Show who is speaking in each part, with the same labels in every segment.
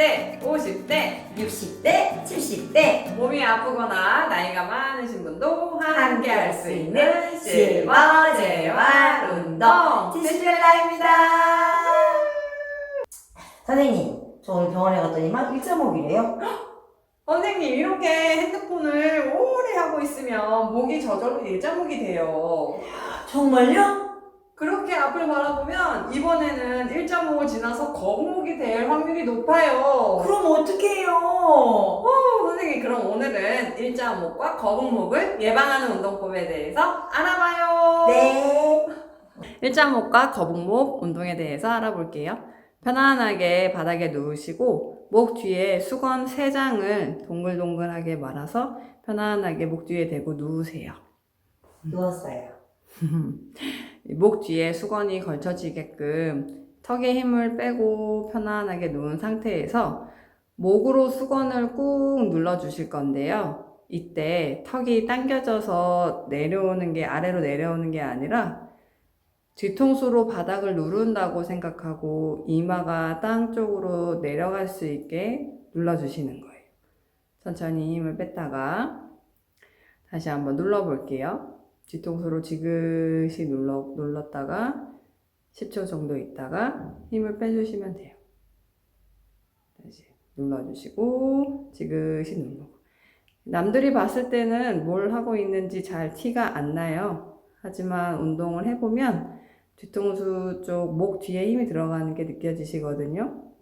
Speaker 1: 40대, 50대, 60대, 70대. 몸이 아프거나 나이가 많으신 분도 함께 할 수 있는 실버 재활 운동.
Speaker 2: 티슈라입니다. 선생님, 저 오늘 병원에 갔더니만 1.5일이에요.
Speaker 1: 선생님 이렇게 핸드폰을 오래 하고 있으면 목이 저절로 일자목이 돼요.
Speaker 2: 정말요?
Speaker 1: 앞을 바라보면 이번에는 일자목을 지나서 거북목이 될 확률이 높아요.
Speaker 2: 그럼 어떡해요?
Speaker 1: 어, 선생님 그럼 오늘은 일자목과 거북목을 예방하는 운동법에 대해서 알아봐요.
Speaker 2: 네.
Speaker 1: 일자목과 거북목 운동에 대해서 알아볼게요. 편안하게 바닥에 누우시고 목 뒤에 수건 3장을 동글동글하게 말아서 편안하게 목 뒤에 대고 누우세요.
Speaker 2: 누웠어요.
Speaker 1: 목 뒤에 수건이 걸쳐지게끔 턱에 힘을 빼고 편안하게 누운 상태에서 목으로 수건을 꾹 눌러 주실 건데요. 이때 턱이 당겨져서 내려오는 게 아래로 내려오는 게 아니라 뒤통수로 바닥을 누른다고 생각하고 이마가 땅 쪽으로 내려갈 수 있게 눌러주시는 거예요. 천천히 힘을 뺐다가 다시 한번 눌러볼게요. 뒤통수로 지그시 눌러, 눌렀다가 10초 정도 있다가 힘을 빼주시면 돼요. 다시 눌러주시고 지그시 누르고 남들이 봤을 때는 뭘 하고 있는지 잘 티가 안 나요. 하지만 운동을 해보면 뒤통수 쪽 목 뒤에 힘이 들어가는 게 느껴지시거든요.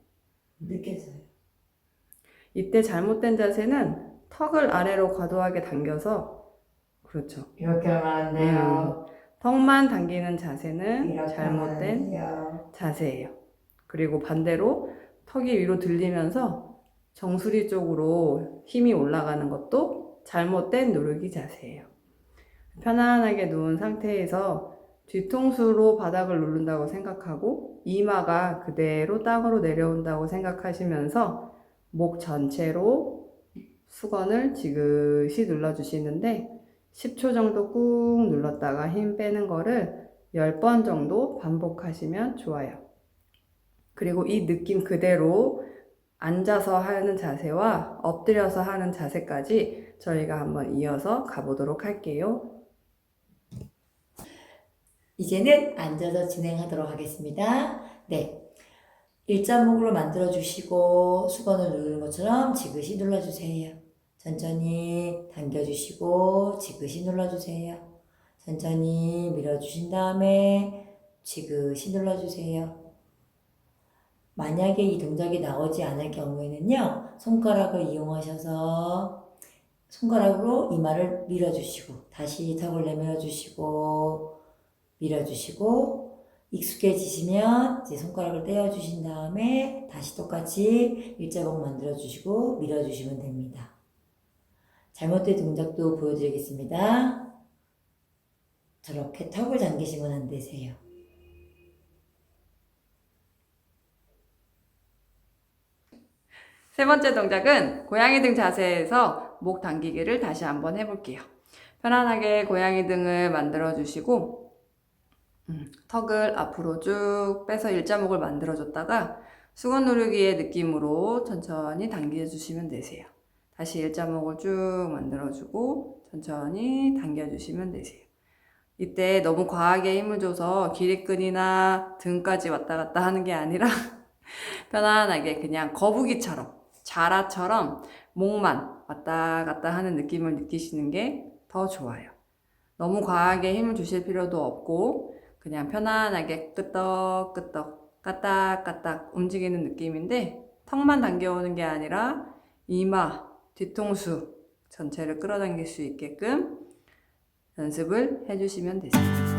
Speaker 2: 느껴져요.
Speaker 1: 이때 잘못된 자세는 턱을 아래로 과도하게 당겨서 그렇죠.
Speaker 2: 이렇게 하면 안 돼요.
Speaker 1: 턱만 당기는 자세는
Speaker 2: 이렇게 하면 안
Speaker 1: 잘못된
Speaker 2: 돼요.
Speaker 1: 자세예요. 그리고 반대로 턱이 위로 들리면서 정수리 쪽으로 힘이 올라가는 것도 잘못된 누르기 자세예요. 편안하게 누운 상태에서 뒤통수로 바닥을 누른다고 생각하고 이마가 그대로 땅으로 내려온다고 생각하시면서 목 전체로 수건을 지그시 눌러주시는데 10초 정도 꾹 눌렀다가 힘 빼는 거를 10번 정도 반복하시면 좋아요. 그리고 이 느낌 그대로 앉아서 하는 자세와 엎드려서 하는 자세까지 저희가 한번 이어서 가보도록 할게요.
Speaker 2: 이제는 앉아서 진행하도록 하겠습니다. 네. 일자목으로 만들어 주시고 수건을 누르는 것처럼 지그시 눌러 주세요. 천천히 당겨 주시고 지그시 눌러 주세요. 천천히 밀어 주신 다음에 지그시 눌러 주세요. 만약에 이 동작이 나오지 않을 경우에는요. 손가락을 이용하셔서 손가락으로 이마를 밀어 주시고 다시 턱을 내밀어 주시고 밀어주시고 익숙해지시면 이제 손가락을 떼어주신 다음에 다시 똑같이 일자목 만들어주시고 밀어주시면 됩니다. 잘못된 동작도 보여드리겠습니다. 저렇게 턱을 당기시면 안 되세요.
Speaker 1: 세 번째 동작은 고양이 등 자세에서 목 당기기를 다시 한번 해볼게요. 편안하게 고양이 등을 만들어 주시고 음, 턱을 앞으로 쭉 빼서 일자목을 만들어 줬다가 수건 누르기의 느낌으로 천천히 당겨 주시면 되세요. 다시 일자목을 쭉 만들어 주고 천천히 당겨 주시면 되세요. 이때 너무 과하게 힘을 줘서 기립근이나 등까지 왔다 갔다 하는 게 아니라 편안하게 그냥 거북이처럼 자라처럼 목만 왔다 갔다 하는 느낌을 느끼시는 게 더 좋아요. 너무 과하게 힘을 주실 필요도 없고 그냥 편안하게 끄떡끄떡 까딱까딱 움직이는 느낌인데 턱만 당겨오는 게 아니라 이마, 뒤통수 전체를 끌어당길 수 있게끔 연습을 해주시면 되세요.